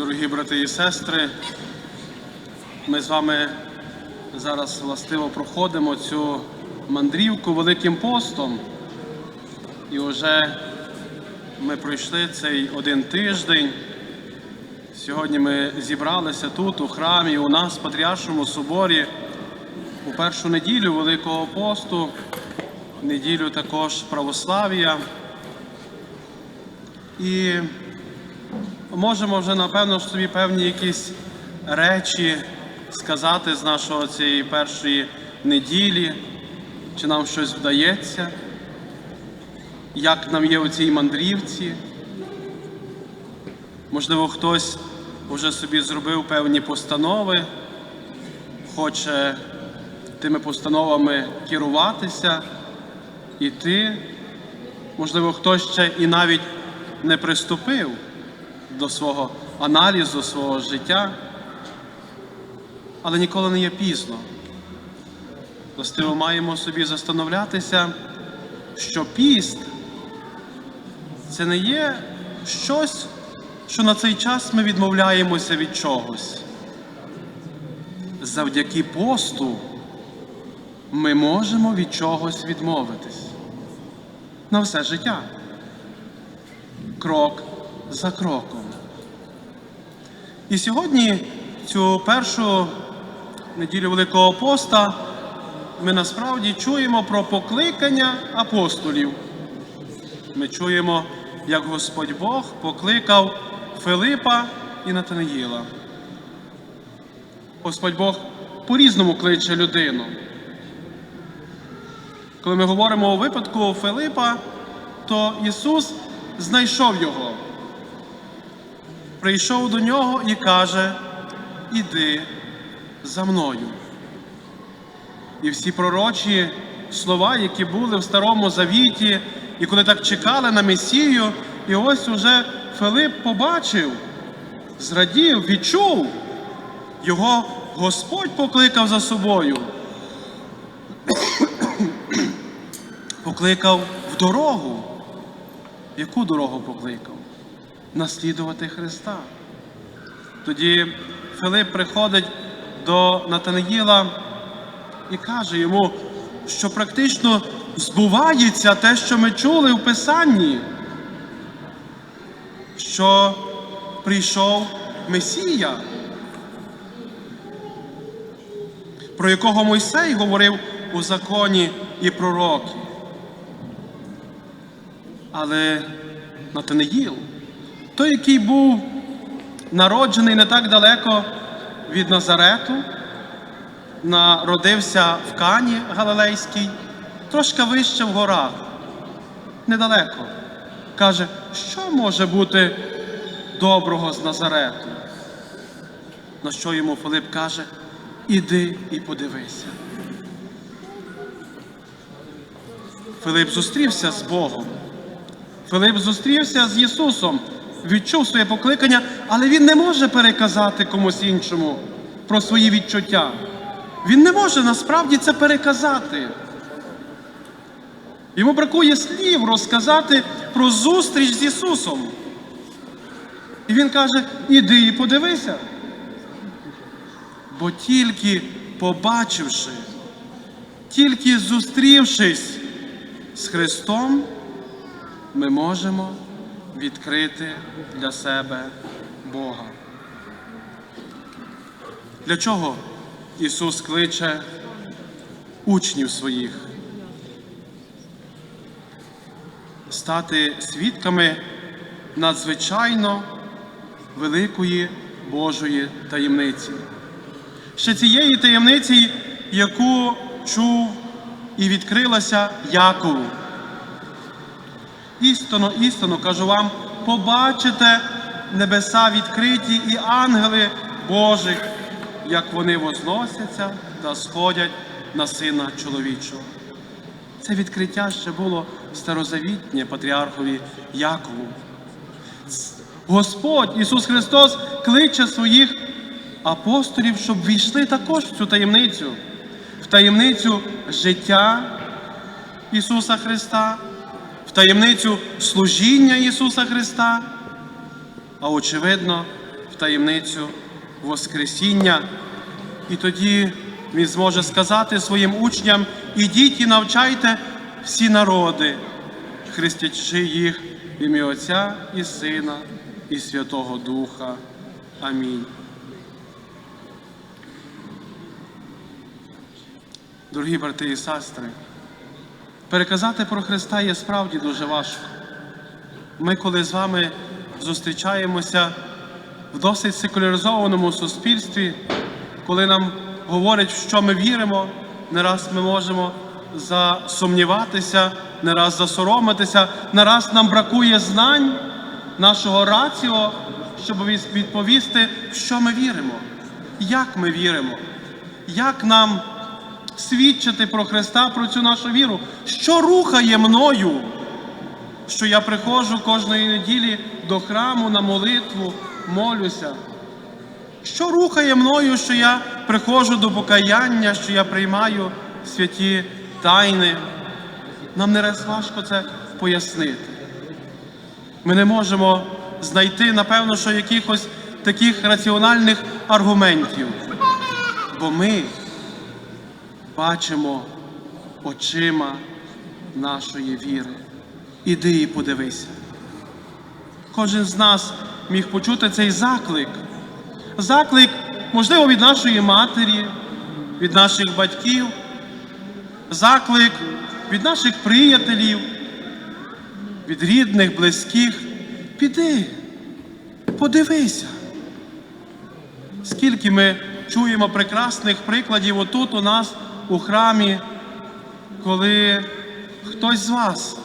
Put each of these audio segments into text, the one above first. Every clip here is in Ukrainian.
Дорогі брати і сестри, ми з вами зараз властиво проходимо цю мандрівку Великим постом. І вже ми пройшли цей один тиждень. Сьогодні ми зібралися тут, у храмі, у нас, в Патріаршому соборі, у першу неділю Великого посту, неділю також православ'я. І можемо вже, напевно, собі певні якісь речі сказати з нашого цієї першої неділі, чи нам щось вдається, як нам є у цій мандрівці. Можливо, хтось вже собі зробив певні постанови, хоче тими постановами керуватися, іти. Можливо, хтось ще і навіть не приступив до свого аналізу, свого життя, але ніколи не є пізно. Властиво маємо собі застановлятися, що піст це не є щось, що на цей час ми відмовляємося від чогось. Завдяки посту ми можемо від чогось відмовитись на все життя. Крок за кроком. І сьогодні, цю першу неділю Великого поста, ми насправді чуємо про покликання апостолів. Ми чуємо, як Господь Бог покликав Филипа і Натанаїла. Господь Бог по-різному кличе людину. Коли ми говоримо у випадку Филипа, то Ісус знайшов його, прийшов до нього і каже: Іди за мною. І всі пророчі слова, які були в Старому Завіті, і коли так чекали на Месію, і ось уже Филип побачив, зрадів, відчув, його Господь покликав за собою. покликав в дорогу. Яку дорогу покликав? Наслідувати Христа. Тоді Филип приходить до Натанаїла і каже йому, що практично збувається те, що ми чули в Писанні, що прийшов Месія, про якого Мойсей говорив у законі і пророки. Але Натанаїл, той, який був народжений не так далеко від Назарету, народився в Кані Галилейській, трошки вище в горах, недалеко. Каже, що може бути доброго з Назарету? На що йому Филип каже, іди і подивися. Филип зустрівся з Богом. Филип зустрівся з Ісусом, відчув своє покликання, але він не може переказати комусь іншому про свої відчуття. Він не може насправді це переказати. Йому бракує слів розказати про зустріч з Ісусом. І він каже: іди і подивися. Бо тільки побачивши, тільки зустрівшись з Христом, ми можемо відкрити для себе Бога. Для чого Ісус кличе учнів своїх? Стати свідками надзвичайно великої Божої таємниці. Ще цієї таємниці, яку чув і відкрилася Якову. Істинно, істинно кажу вам, побачите небеса відкриті і ангели Божих, як вони возносяться та сходять на сина чоловічого. Це відкриття ще було старозавітнє патріархові Якову. Господь Ісус Христос кличе своїх апостолів, щоб війшли також в цю таємницю, в таємницю життя Ісуса Христа, в таємницю служіння Ісуса Христа, а очевидно, в таємницю Воскресіння, і тоді Він зможе сказати своїм учням: ідіть і навчайте всі народи, хрестячи їх в ім'я Отця і Сина і Святого Духа. Амінь. Дорогі брати і сестри, переказати про Христа є справді дуже важко. Ми, коли з вами зустрічаємося в досить секуляризованому суспільстві, коли нам говорять, в що ми віримо, не раз ми можемо засумніватися, не раз засоромитися, не раз нам бракує знань нашого раціо, щоб відповісти, в що ми віримо, як ми віримо, як нам свідчити про Христа, про цю нашу віру, що рухає мною що я приходжу кожної неділі до храму на молитву, молюся. Що рухає мною, що я приходжу до покаяння, що я приймаю святі тайни? Нам не раз важко це пояснити. Ми не можемо знайти, напевно, що якихось таких раціональних аргументів, бо ми бачимо очима нашої віри. Іди і подивися. Кожен з нас міг почути цей заклик. Заклик, можливо, від нашої матері, від наших батьків, заклик від наших приятелів, від рідних, близьких. Піди, подивися. Скільки ми чуємо прекрасних прикладів отут у нас у храмі, коли хтось з вас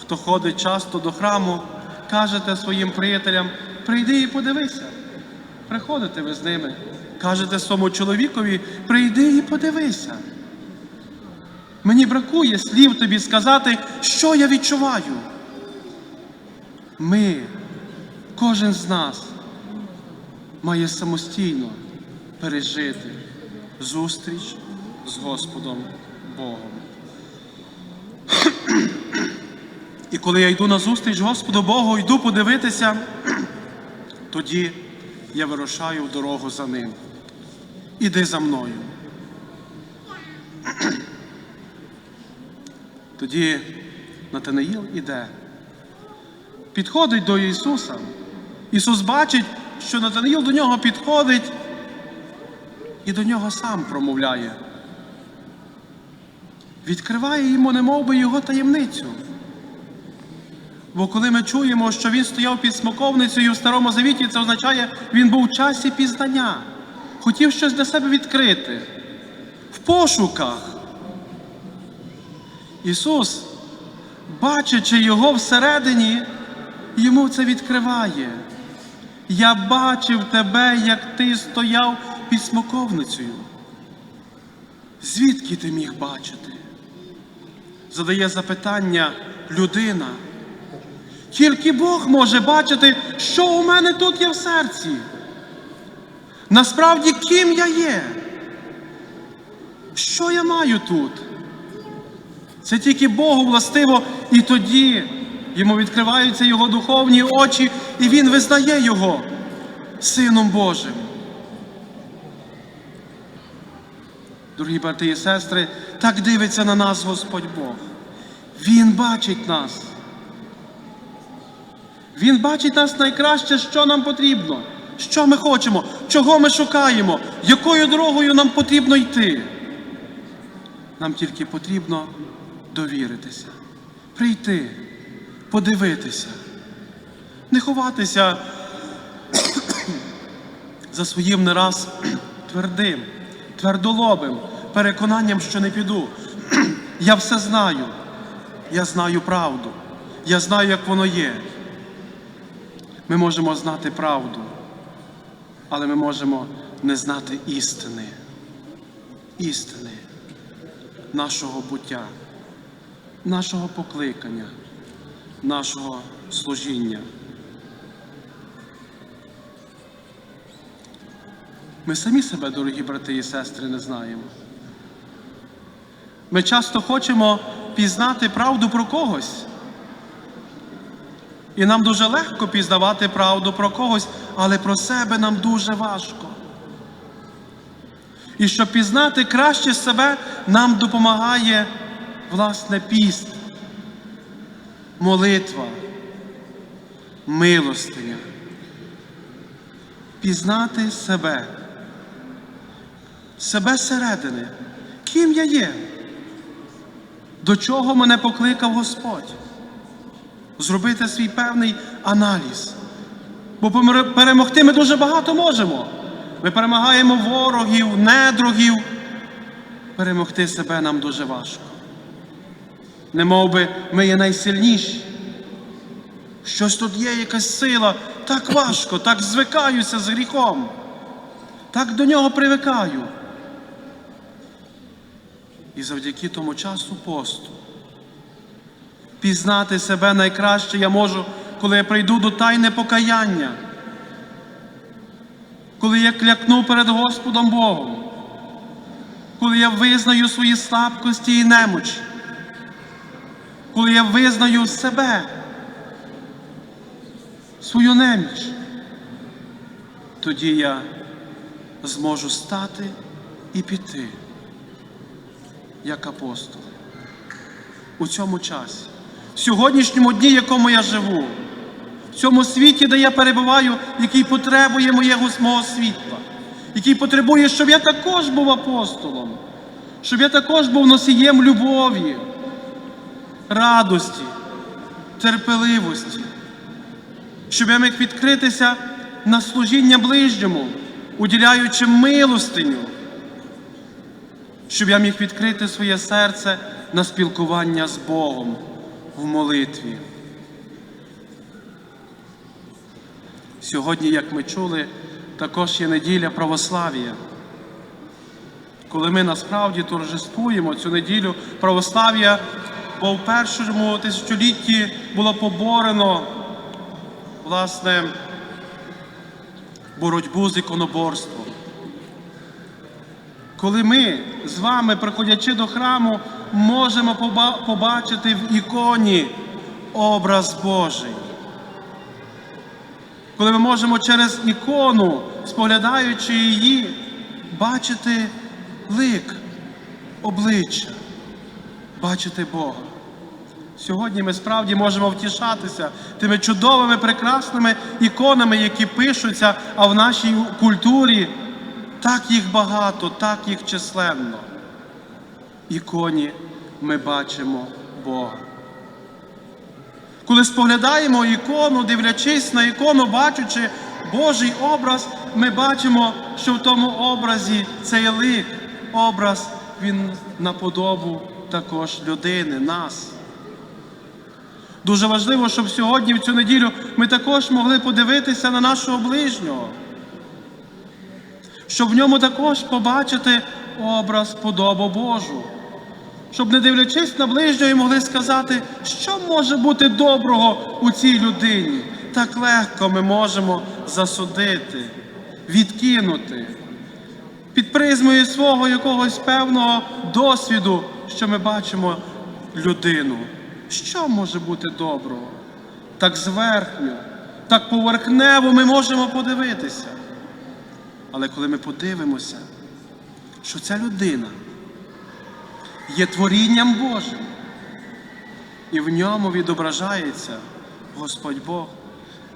хто ходить часто до храму, кажете своїм приятелям, прийди і подивися. Приходите ви з ними, кажете своєму чоловікові, прийди і подивися. Мені бракує слів тобі сказати, що я відчуваю. Ми, кожен з нас, має самостійно пережити зустріч з Господом Богом. І коли я йду на зустріч Господу Богу, йду подивитися, тоді я вирушаю в дорогу за ним. Іди за мною. Тоді Натанаїл іде, підходить до Ісуса. Ісус бачить, що Натанаїл до нього підходить і до нього сам промовляє. Відкриває йому, немов би його таємницю. Бо коли ми чуємо, що він стояв під смоковницею в Старому Завіті, це означає, він був в часі пізнання, хотів щось для себе відкрити, в пошуках. Ісус, бачачи його всередині, йому це відкриває. Я бачив тебе, як ти стояв під смоковницею. Звідки ти міг бачити? Задає запитання людина. Тільки Бог може бачити, що у мене тут є в серці. Насправді, ким я є? Що я маю тут? Це тільки Богу властиво, і тоді йому відкриваються його духовні очі, і він визнає його Сином Божим. Дорогі брати і сестри, так дивиться на нас Господь Бог. Він бачить нас. Він бачить нас найкраще, що нам потрібно, що ми хочемо, чого ми шукаємо, якою дорогою нам потрібно йти. Нам тільки потрібно довіритися, прийти, подивитися, не ховатися за своїм не раз твердим, твердолобим переконанням, що не піду. Я все знаю, я знаю правду, я знаю, як воно є. Ми можемо знати правду, але ми можемо не знати істини, істини нашого буття, нашого покликання, нашого служіння. Ми самі себе, дорогі брати і сестри, не знаємо. Ми часто хочемо пізнати правду про когось. І нам дуже легко пізнавати правду про когось, але про себе нам дуже важко. І щоб пізнати краще себе, нам допомагає власне піст, молитва, милостиня. Пізнати себе, себе зсередини, ким я є, до чого мене покликав Господь. Зробити свій певний аналіз. Бо перемогти ми дуже багато можемо. Ми перемагаємо ворогів, недругів. Перемогти себе нам дуже важко. Не би ми є найсильніші. Щось тут є, якась сила, так важко, так звикаюся з гріхом, так до нього привикаю. І завдяки тому часу посту. Пізнати себе найкраще я можу, коли я прийду до тайне покаяння, коли я клякну перед Господом Богом, коли я визнаю свої слабкості і немочі, коли я визнаю себе, свою неміч, тоді я зможу стати і піти, як апостол. У цьому часі, в сьогоднішньому дні, в якому я живу, в цьому світі, де я перебуваю, який потребує моєго мого світла, який потребує, щоб я також був апостолом, щоб я також був носієм любові, радості, терпеливості, щоб я міг відкритися на служіння ближньому, уділяючи милостиню, щоб я міг відкрити своє серце на спілкування з Богом в молитві. Сьогодні, як ми чули, також є неділя православ'я. Коли ми насправді торжествуємо цю неділю православ'я, бо в першому тисячолітті було поборено власне боротьбу з іконоборством. Коли ми з вами, приходячи до храму, можемо побачити в іконі образ Божий. Коли ми можемо через ікону, споглядаючи її, бачити лик, обличчя, бачити Бога. Сьогодні ми справді можемо втішатися тими чудовими, прекрасними іконами, які пишуться, а в нашій культурі так їх багато, так їх численно. Іконі ми бачимо Бога. Коли споглядаємо ікону, дивлячись на ікону, бачучи Божий образ, ми бачимо, що в тому образі цей лик, образ, він на подобу також людини, нас. Дуже важливо, щоб сьогодні, в цю неділю, ми також могли подивитися на нашого ближнього, щоб в ньому також побачити образ подобу Божу. Щоб, не дивлячись на ближнього, могли сказати, що може бути доброго у цій людині. Так легко ми можемо засудити, відкинути під призмою свого якогось певного досвіду, що ми бачимо людину. Що може бути доброго? Так зверхньо, так поверхнево ми можемо подивитися. Але коли ми подивимося, що ця людина є творінням Божим, і в ньому відображається Господь Бог,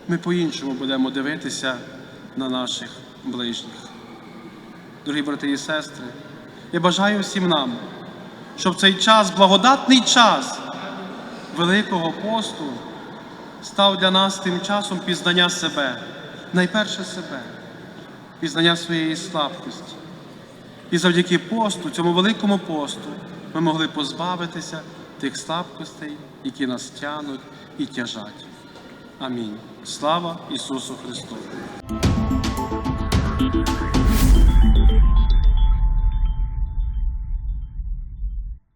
ми по-іншому будемо дивитися на наших ближніх. Дорогі брати і сестри, я бажаю всім нам, щоб цей час, благодатний час Великого посту, став для нас тим часом пізнання себе, найперше себе, пізнання своєї слабкості. І завдяки посту, цьому великому посту, ми могли позбавитися тих слабкостей, які нас тянуть і тяжать. Амінь. Слава Ісусу Христу!